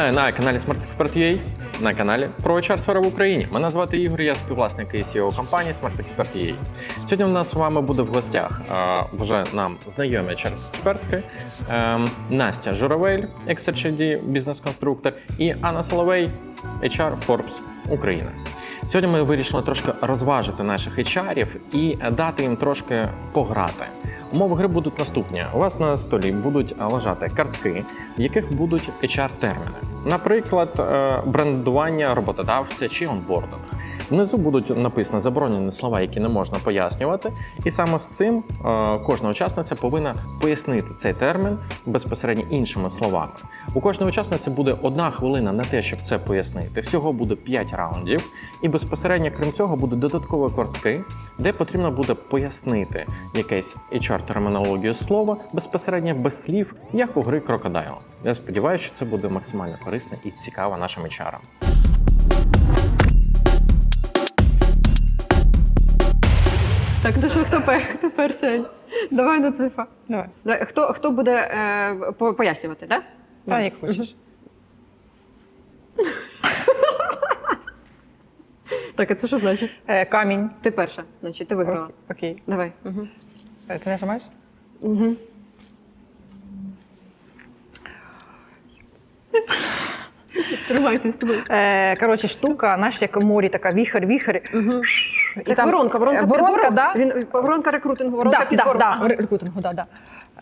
Вітаю на каналі SmartExpert.ua, на каналі про HR сфери в Україні. Мене звати Ігор, я співвласник і CEO компанії SmartExpert.ua. Сьогодні у нас з вами буде в гостях вже нам знайомі HR-експертки е, Настя Журавель, XHD, бізнес-конструктор, і Анна Соловей, HR Forbes Україна. Сьогодні ми вирішили трошки розважити наших HR-ів і дати їм трошки пограти. Умови гри будуть наступні: у вас на столі будуть лежати картки, в яких будуть HR-терміни, наприклад, е, брендування роботодавця чи онбординг. Внизу будуть написані заборонені слова, які не можна пояснювати, і саме з цим е, кожна учасниця повинна пояснити цей термін безпосередньо іншими словами. У кожної учасниці буде одна хвилина на те, щоб це пояснити. Всього буде 5 раундів, і безпосередньо, крім цього, буде додаткові картки, де потрібно буде пояснити якесь HR-термінологію слова безпосередньо без слів, як у гри крокодайл. Я сподіваюся, що це буде максимально корисно і цікаво нашим HR. Так, ну що, хто, пер, хто перший? Давай на цифа. Давай. Давай, Хто, хто буде е, по- пояснювати, так? Та, як хочеш. Так, а це що значить? Е, камінь. Ти перша, значить, ти виграла. Окей. Давай. Угу. Е, Ти нажимаєш? Угу. Тримайся з тобою. Е, коротше, штука, знаєш, як у морі, така віхар, віхар. Угу. І Це там- воронка, воронка, Е, воронка, да. Він, воронка рекрутингу, воронка да, підбору. да, да, рекрутингу, да, да.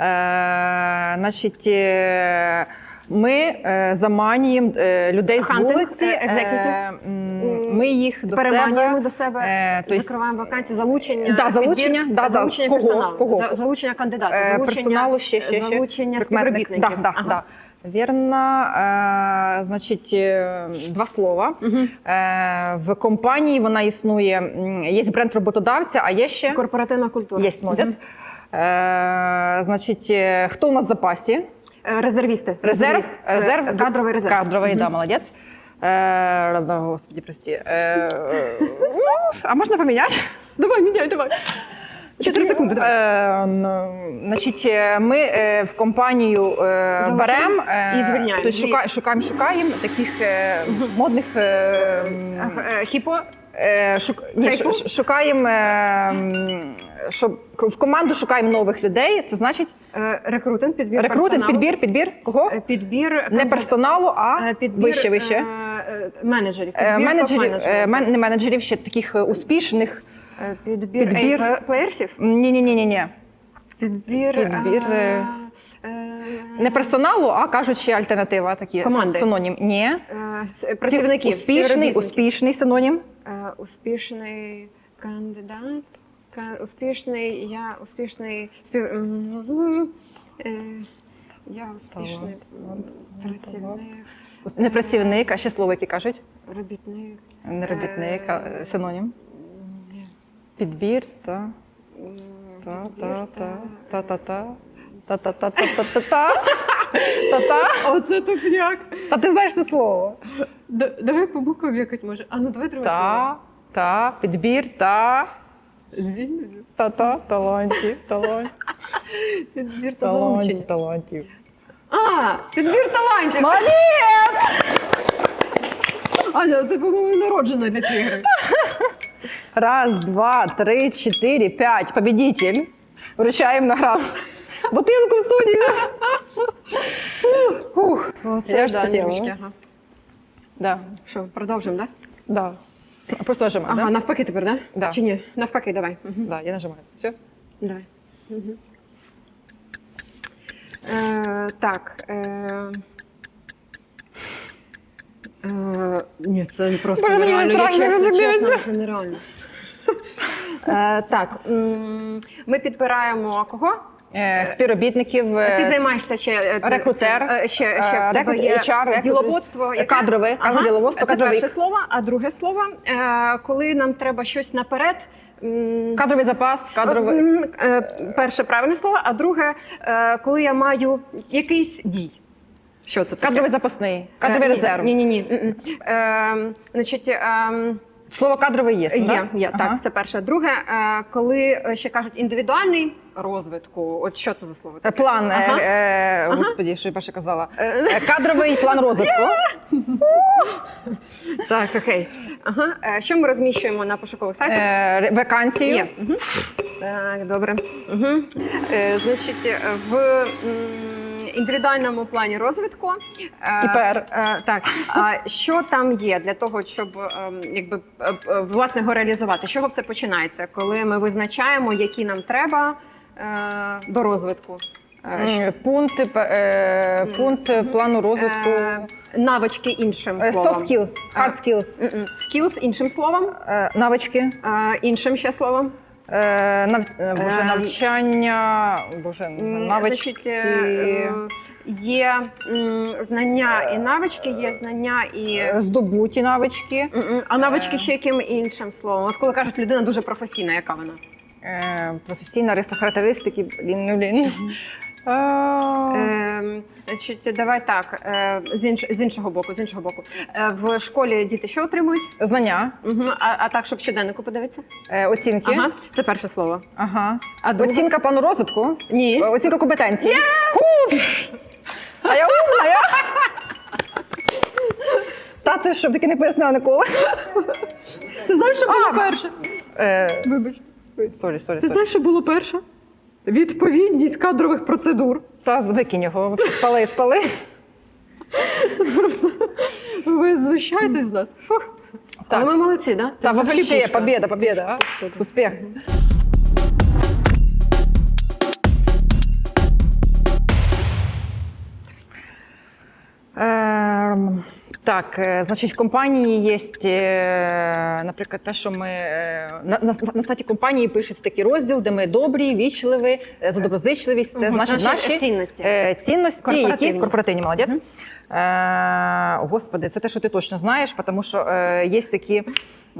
Е, значить, е, ми е, заманюємо е, людей з Хантинг, вулиці. е, екзекютив. е, м, ми їх до Переманюємо себе. до себе, е, то есть- закриваємо вакансію, залучення, Да, залучення, підбір, да, за- залучення кого? персоналу, Кого? За- залучення кандидатів, Е, залучення, персоналу ще, ще, ще. залучення Прикметник. співробітників. Да, да, да. Вірно. Е, значить, е, два слова. Е, в компанії вона існує. Є бренд роботодавця, а є ще Корпоративна культура. є молодець. Е, значить, е, хто у нас в запасі? Е, Резервісти. Резерв, резерв, Кадровий резерв. Кадровий, да, молодець. Господи, прости. Е, а можна поміняти? Давай, міняй, давай. Чотири секунди. Давай. Е, ну, значить, е, ми е, в компанію е, Залучаємо беремо і звільняємо. Тобто шука, шукаємо, шукаємо таких е, модних. Е, м, Е, Хіпо. е, шук, ні, ш- шукаємо, е, м, щоб в команду шукаємо нових людей. Це значить е, Рекрутинг, підбір рекрутинг, персоналу. підбір, підбір кого? Е, Підбір Не персоналу, а е, підбір, вище, вище. е, е, Менеджерів. Е, Підбір Менеджерів, топ-менеджерів. е, мен- не менеджерів, ще таких е, успішних. Е, Підбір, підбір. е, плеєрсів. Ні, ні, ні, ні, ні. Підбір, Підбір, е, е, е, Не персоналу, а кажуть ще альтернатива, такі Команди. синонім. Ні. е, працівників. Успішний, співробітників. успішний синонім. Е, Успішний кандидат. ка- Успішний, я успішний спів... м, е, Я успішний працівник, Не працівник, а ще слово, які кажуть. робітник. Не робітник, а Е, е, синонім. Підбір та. Та-та-та. Та-та-та. Та-та-та-та-та-та. Та-та. Оце тупняк. Та ти знаєш це слово. Давай по буквам якось може. А ну давай друге слово. Та, та, підбір, та. Звільнення. Та-та, талантів, талантів. Підбір та. Талантів, талантів. А, підбір талантів. Молодець! Аня, ти, по-моєму, народжена для цієї гри. Раз, два, три, чотири, п'ять. Победитель. Вручаємо награду. Бутилку в студію. Ух, я ж да, хотіла. ага. Да, Що, продовжимо, так? да. Просто нажимай, Ага, да? навпаки тепер, так? Да. Чи ні? Навпаки, давай. Угу. Да, я нажимаю. Все? Давай. Угу. Е, так. Е, е, ні, це просто Боже, мені нереально. Я страшно, чесно, мені чесно, це нереально. Е, так, м, ми підбираємо кого? Е, співробітників. е, Ти займаєшся ще е, це- рекрутер, це, е, ще, е, ще в тебе рекрут- є HR, діловодство, яке? кадрове, кадрове діловодство, Це кадровий. перше слово. А друге слово, е, коли нам треба щось наперед. м, Кадровий запас, кадровий. м, е, Перше правильне слово, а друге, е, коли я маю якийсь дій. Що це таке? Кадровий запасний, кадровий Е, ні, резерв. Ні, ні, ні. М-м. Е, Значить, е, Слово кадровий є. Є, є, так, це перше. Друге, е, коли е, ще кажуть індивідуальний розвитку, от що це за слово? Таке? План, е, Ага. е, господі, що я перше казала. Е, Е, Кадровий план розвитку. Так, окей. Ага. Е, Що ми розміщуємо на пошукових сайтах? Е, ре- Вакансію. Є. Мгм. Так, добре. Угу. Е, значить, е, в м, індивідуальному плані розвитку е, ІПР. Е, так, а що там є для того, щоб ем, якби е, власне його реалізувати? З чого все починається, коли ми визначаємо, які нам треба до розвитку? Пункти, пункт плану розвитку. навички іншим словом. Soft skills, hard skills. Skills іншим словом, Навички. іншим ще словом. Е, нав... е, Боже, Ем, навчання. Боже, навички. Значить, е, е, є знання і навички, є знання і. е, Здобуті навички. А навички Е. ще яким іншим словом? От коли кажуть, людина дуже професійна, яка вона? Е, Професійна риса характеристики. Блін, ну, блін. Е, Значить, давай так, е, з, інш, з іншого боку, з іншого боку. Е, В школі діти що отримують? Знання, Угу. А, а так, щоб в щоденнику подивитися? е, оцінки. Ага, це перше слово. Ага. А друге? Оцінка плану розвитку. Ні. Е, Оцінка компетенції. Уф! А я умна, я. Та ти щоб таки не пояснила ніколи. Ти знаєш, що було перше? Е, Вибач. Сорі, сорі, Ти сорі. знаєш, що було перше? Відповідність кадрових процедур. Та викинь його, спали, спали. Це просто ви знущаєтесь з нас. Так. Але ми молодці, да? Та взагалі вообще, пушка. победа, победа. а? Успіх. Ем, Так, е, значить, в компанії є, е, наприклад, те, що ми е, на, на, на сайті компанії пишеться такий розділ, де ми добрі, вічливі, за доброзичливість. Це значить наші цінності. цінності, Корпоративні. які корпоративні, молодець. Е, Господи, це те, що ти точно знаєш, тому що е, є такі.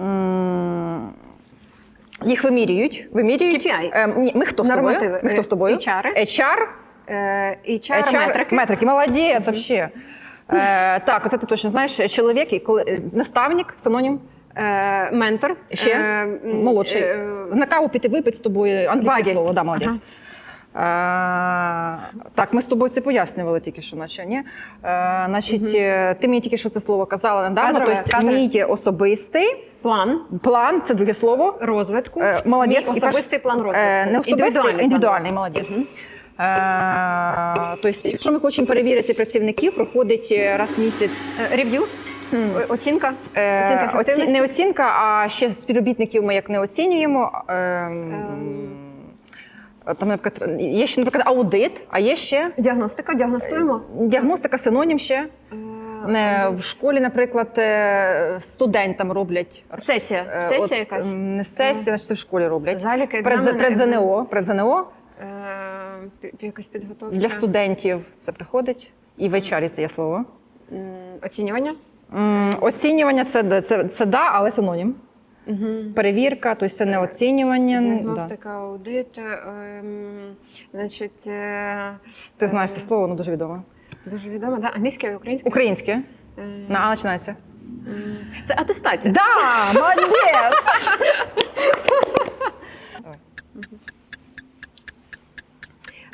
м, Їх вимірюють. вимірюють. KPI. Е, ні, ми хто з тобою? Ми хто з тобою? HR. HR. HR, HR, метрики. метрики. Молодець, вообще. Е, так, це ти точно знаєш. Чоловік, коли е, наставник, синонім. Е, ментор. Ще? Е, Молодший. е, На каву піти випити з тобою англійське Баді. слово, да, молодець. Ага. Е, так, ми з тобою це пояснювали тільки що, наче ні. Е, значить, е, ти мені тільки що це слово казала недавно. Кадрове, Тобто кадрове. мій особистий План план це друге слово. розвитку. Е, молодець. Мій І особистий перш- план розвитку. Е, не особистий, індивідуальний. індивідуальний, план молодець. розвитку. Тобто, якщо ми хочемо перевірити працівників, проходить е, раз в місяць. Е, Рев'ю, оцінка. Оцінка оці- ефективності? не оцінка, а ще співробітників ми як не оцінюємо. Ем. Там, наприклад, є ще, наприклад, аудит, а є ще Діагностика, діагностуємо. діагностика, синонім ще. Не, в школі, наприклад, студентам роблять. Сесія. Сесія якась. Не сесія, значить це в школі роблять. Заліки, Пред, екзамени. Е, якась підготовка. для студентів це приходить. І в HR це є слово. Оцінювання. Оцінювання це, да- це, це да, але синонім. Угу. Перевірка, тобто це не оцінювання. да. Аудит. ем, Значить, е, Ти знаєш це слово, воно дуже відоме. дуже відомо, да? англійське, українське. Українське. Е, На А починається. Це атестація. Да, молодець!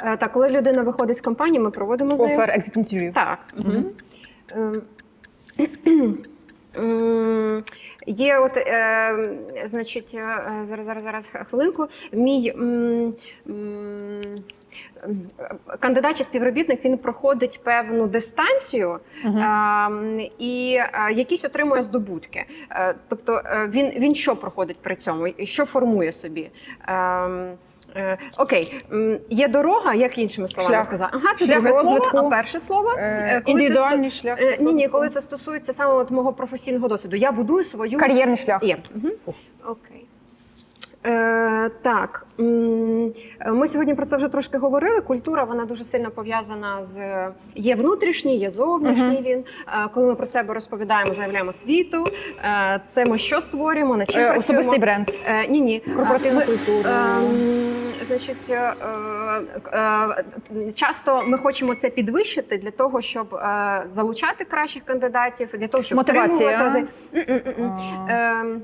Так, коли людина виходить з компанії, ми проводимо з нею. Offer exit interview. Так. Ем, Є от, е, значить, е, зараз, зараз, зараз хвилинку. Мій м, м, кандидат чи співробітник він проходить певну дистанцію Мгм. ем, і е, якісь отримує здобутки. Е, Тобто е, він, він що проходить при цьому, і що формує собі. Ем, е, Окей, М, є дорога, як іншими словами Шлях. сказати. Ага, це Шлях друге слово, розвитку. а перше слово Е, Е, коли Індивідуальний шлях. Е, Ні, ні, коли це стосується саме от мого професійного досвіду. Я будую свою Кар'єрний шлях. Є. Мгм. Окей. Е, так, м, ми сьогодні про це вже трошки говорили. Культура вона дуже сильно пов'язана з є внутрішній, є зовнішній. Мгм. Він Е, коли ми про себе розповідаємо, заявляємо світу. е, Це ми що створюємо, на чим Е, працюємо. Особистий бренд. Е, ні, ні. Корпоративну Ми- культуру. Ем, Значить, е, е, е, часто ми хочемо це підвищити для того, щоб залучати кращих кандидатів, для того, щоб Мотивація. А, Ем,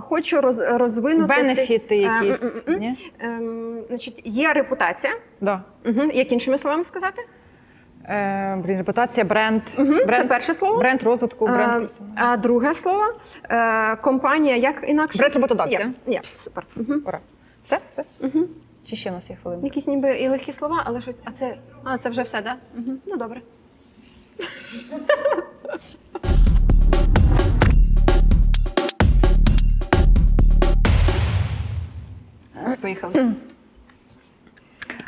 хочу роз, розвинути Бенефіти якісь. Ні? Ем, значить, є репутація. Да. Угу. Як іншими словами сказати? Е, блін, репутація, бренд. Угу. Це перше слово. бренд розвитку, бренд персонал. а друге слово е, компанія як інакше? Бренд роботодавця. Є, є, супер. Угу. Ура. Все? Все? Угу. Чи ще у нас є хвилинка? Якісь ніби і легкі слова, але щось. А це, а, це вже все, так? Да? Угу. Ну добре. Поїхали.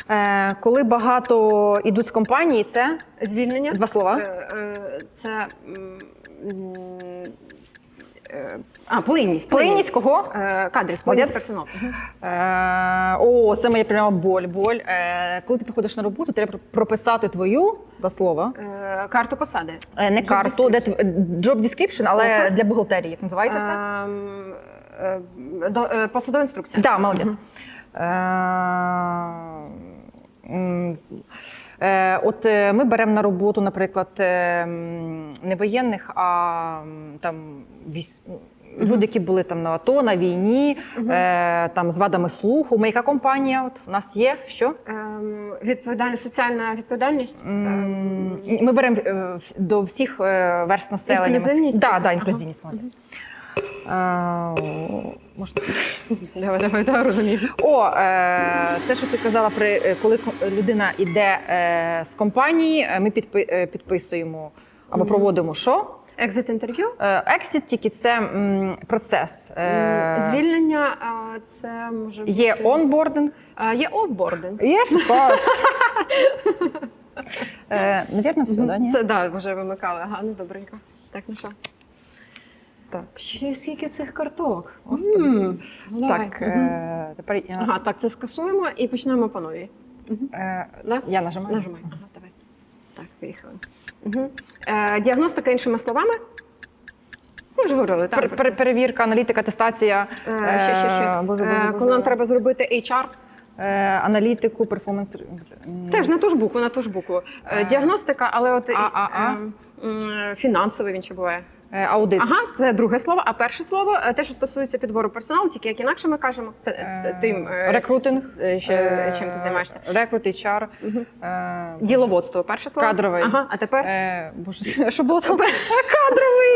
Е, коли багато йдуть з компанії, це Звільнення. два слова. Е, е, Це. м, м, е, А, плинність. Плинність кого? Е, Кадрів, плинність персоналу. Е, о, це моя пряма боль. боль. Е, коли ти приходиш на роботу, треба прописати твою два слова. Е, Карту посади. Е, не карту, де тв- job description, але Офер? для бухгалтерії. Як називається це? Ем, е, до- е, Посадова інструкція. Так, молодець. Е, е, От е, ми беремо на роботу, наприклад, е, не воєнних, а там військ... люди, які були там на АТО, на війні, Мгм. е, там з вадами слуху. Ми яка компанія? От у нас є що? Ем, Відповідальність, соціальна відповідальність. Ем, Ми беремо е, до всіх е, верст населення. Інклюзивність? Так, да, да, Ага. інклюзивність, молодець. Можна Давай, давай, давай, розумію. О, е, це що ти казала, при е, коли людина йде е, з компанії, е, ми підпи- е, підписуємо або проводимо що? Екзит інтерв'ю. Е, Exit тільки це м, процес. Е, Звільнення а, це може бути... Є онбординг. А, Є офбординг. Of. Е, Навірно, все, да, ні? Це да, вже вимикали. Ага, ну добренько. Так, ну що? Так, ще скільки цих карток? Господи. Ну. Так, Мгм. е, тепер я, Ага, так, це скасуємо і почнемо по новій. е, Да? я нажимаю. Нажимай. Ага, давай. Так, поїхали. Угу. Е, діагностика іншими словами. Ми вже говорили, так. Пер- пер- Перевірка, аналітика, атестація. Е, ще, ще, ще. Е, Е, коли нам треба зробити HR, Е, аналітику, перформанс. теж на ту ж букву, на ту ж букву. Е, Е, Діагностика, але от А, а, а. е, фінансовий він ще буває. Е, Аудит. Ага, це друге слово. А перше слово е, те, що стосується підбору персоналу, тільки як інакше ми кажемо, це Е, тим рекрутинг. ще чим ти займаєшся. Рекрут, HR. Діловодство, перше слово. Кадровий. Ага, а тепер Боже, що було там?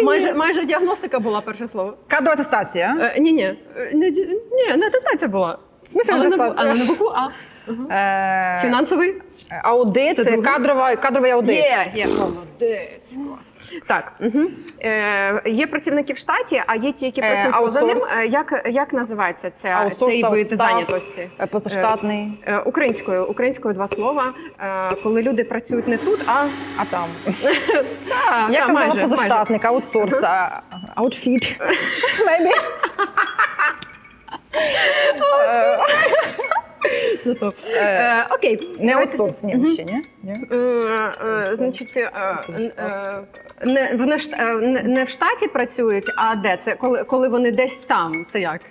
майже майже діагностика була перше слово. Кадрова атестація. Ні, ні, не ні, не атестація була. В смислі Але на, але на букву А. Фінансовий? Аудит, кадрова, кадровий аудит. Є, є. Молодець. Клас. Так, угу. е, є працівники в штаті, а є ті, які Е, працюють поза ним. Е, Як, як називається Аутсорс, цей вид зайнятості? Е, Позаштатний, Е, Українською, українською два слова. Е, Коли люди працюють не тут, а а там. та, Я та, казала майже, майже. позаштатник, аутсорс, аутфіт. Maybe. Е, то. Е, Е, окей, Не Давайте аутсорс, ні, Мгм. ще ні? Ні? Е, е, Значить, е, е, не, вони ж, е, не- не в штаті працюють, а де це? Коли, коли вони десь там. Це як?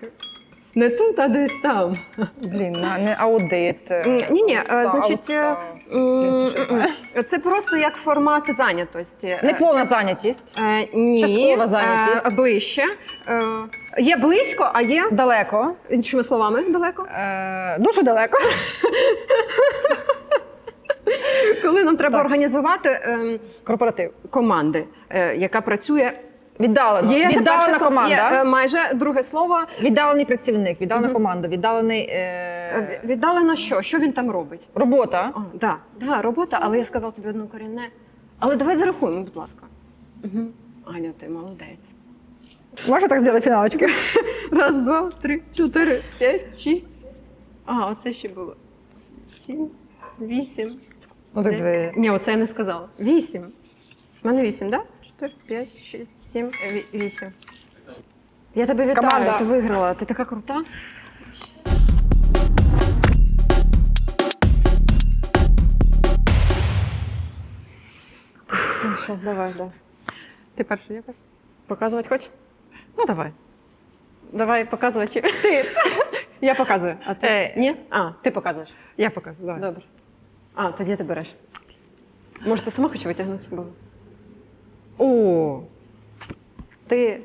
Не тут, а десь там. Блін, на- не аудит. е, Ні, ні, аутстав, значить, е, м, це просто як формат зайнятості. Не повна зайнятість. Е, Ні, Часткова зайнятість. е, ближче. Е, Є близько, а є Далеко. іншими словами далеко. Е, дуже далеко. Коли нам треба Так. організувати ем, Корпоратив. команди, е, яка працює. Віддалено. Є перше Віддалена слово, команда. Є, е, майже друге слово. Віддалений працівник, віддалена Мгм. команда, віддалений Е, е... Віддалено що? Що він там робить? робота. О, да, да, робота, але я сказав тобі одну корінне. Але давай зарахуємо, будь ласка. Угу. Аня, ти молодець. Можна так зробити фіналочки? Раз, два, три, чотири, п'ять, шість. Ага, оце ще було. Сім, вісім. Ну так. Ні, оце я не сказала. Вісім. У мене вісім, так? Да? Чотири, п'ять, шість, сім, ві- вісім. Я тебе вітаю, Команда. ти виграла. Ти така крута. Ну що, давай, давай. Ти перший, я перший. Показувати хочеш? Ну давай. Давай, показувати. Ти. Я показую. А ти? Е. Ні? А, ти показуєш. Я показую. Давай. Добре. А, тоді ти береш. Може, ти сама хочеш витягнути? Бо О, ти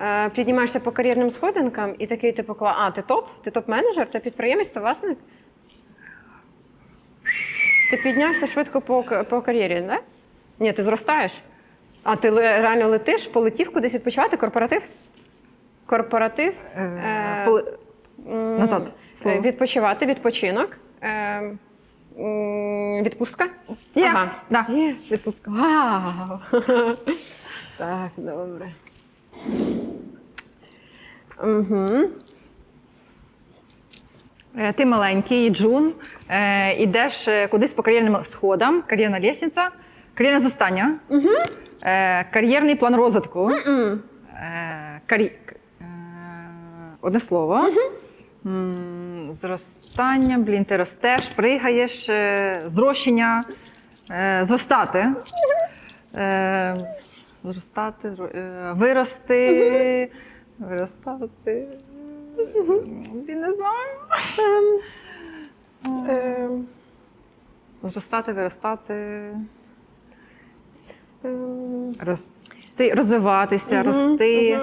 Е, піднімаєшся по кар'єрним сходинкам і такий типу, кла- а, ти топ? Ти топ-менеджер, ти підприємець, ти власник? Ти піднявся швидко по, по кар'єрі, не? Ні, ти зростаєш. А ти реально летиш, полетів кудись відпочивати? Корпоратив? Корпоратив? Е, Е, М, Назад слово. е, Відпочивати, відпочинок. Е, Відпустка? Є. Ага. Да. Є. Відпустка. Вау! так, добре. Угу. Е, Ти маленький, Джун, е, ідеш е, кудись по кар'єрним сходам, кар'єрна лісниця, кар'єрне зростання, Угу. е, кар'єрний план розвитку, М-м. е, кар'є- е, одне слово. М, Зростання, блін, ти ростеш, пригаєш, е, зрощення, е, зростати. Е, Зростати, вирости, виростати. Я не знаю. Ем, Зростати, виростати, ем, рости, розвиватися, рости.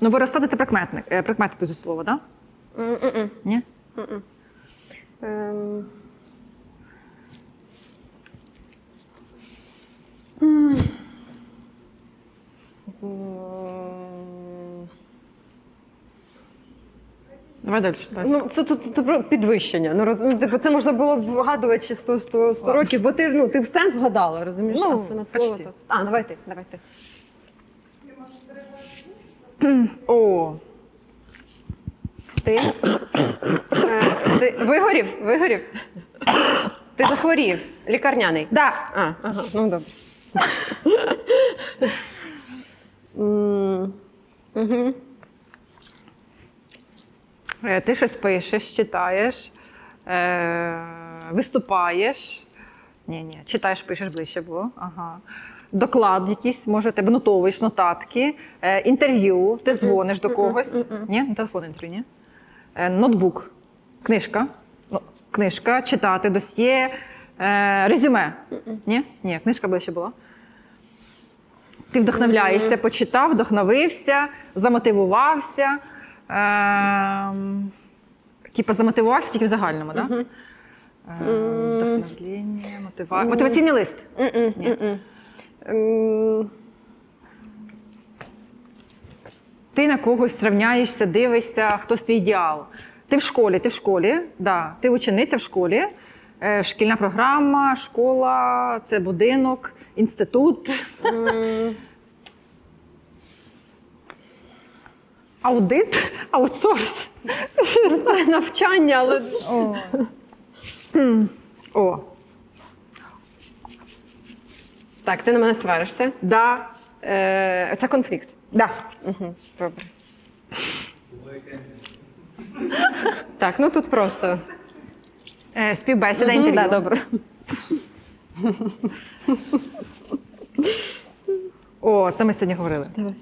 Ну, виростати це прикметник. е, Прикметник дуже слово, так? М-м-м. Ні? Мгм. Ем. М. М. Давай далі. Ну, це тут про підвищення. Ну, роз, ну, типу, це можна було б вгадувати ще 100, 100, 100 років, бо ти, ну, ти в ценз вгадала, розумієш? Ну, а саме слово почти. то. А, давай ти, давай ти. О, Ти? Е, ти вигорів? Вигорів? Ти захворів? Лікарняний? да. А, ага, ну добре. М, мгм. Е, Ти щось пишеш, читаєш, е, виступаєш. Ні, ні, читаєш, пишеш ближче було. Ага. Доклад якийсь, може, тебе нотовуєш, нотатки, е, інтерв'ю, ти дзвониш до когось. Ні, не телефон інтерв'ю, ні. Е, ноутбук, книжка. Ну, книжка, читати, досьє, е, резюме. Ні? Ні, книжка ближче була. Ти вдохновляєшся, почитав, вдохновився, замотивувався. Ем, типа замотивувався тільки в загальному, так? Да? Ем, Вдохновлення, мотива... мотиваційний лист. Ні. Ти на когось зрівняєшся, дивишся, хтось твій ідеал. Ти в школі, ти в школі, да. ти учениця в школі, е, шкільна програма, школа, це будинок, інститут, аудит, аутсорс. Це навчання, але. О. О, Так, ти на мене сваришся. да, Е, Це конфлікт. да. Угу, добре. Так, ну тут просто. Е, співбесіда, Мгм, інтерв'ю. да, добре. О, це ми сьогодні говорили. Давай.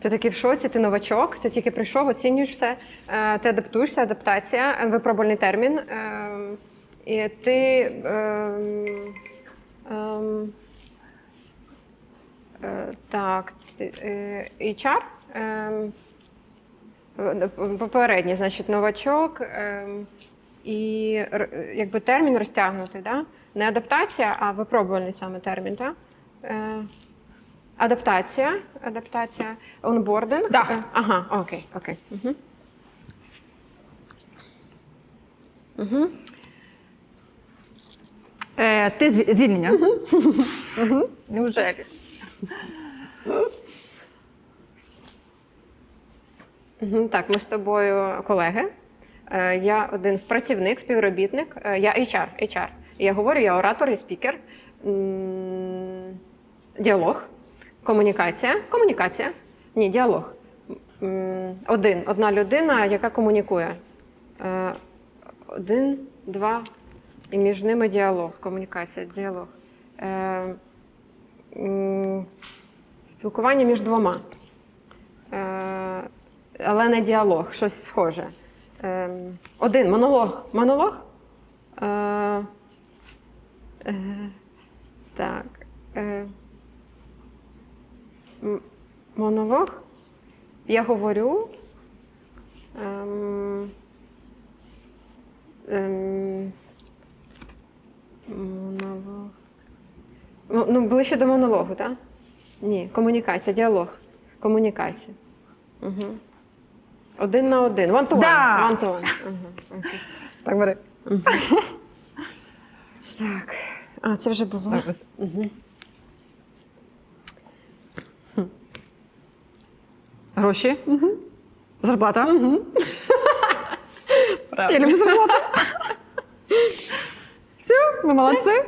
Ти такий в шоці, ти новачок, ти тільки прийшов, оцінюєш все, е, ти адаптуєшся, адаптація, випробувальний термін. е, І ти е, так, HR, попередній, значить, новачок. і якби термін розтягнутий, да? не адаптація, а випробувальний саме термін. Да? Адаптація, адаптація, онбординг. Да. Е, ага, окей, окей. Угу. Угу. Е, ти зві- звільнення. Неужели? Угу. Так, ми з тобою колеги. Е, Я один з працівник, співробітник. Е, Я HR. HR. Я говорю, я оратор і спікер. М, Діалог, комунікація. Комунікація. Ні, діалог. Один, одна людина, яка комунікує. Е, Один, два, і між ними діалог, комунікація, діалог. Е, Спілкування між двома. Е, але не діалог, щось схоже. Один монолог. Монолог? Так. Монолог. Я говорю. Ем, ем, монолог. Ну, ну, ближче до монологу, так? Ні, комунікація, діалог. Комунікація. Угу. Один на один. One to one. Да. One to one. Угу. окей. Так, бери. Так. А, це вже було. Так, ось. Угу. Гроші. Зарплата. Правда. Я люблю зарплату. Все, ми молодці.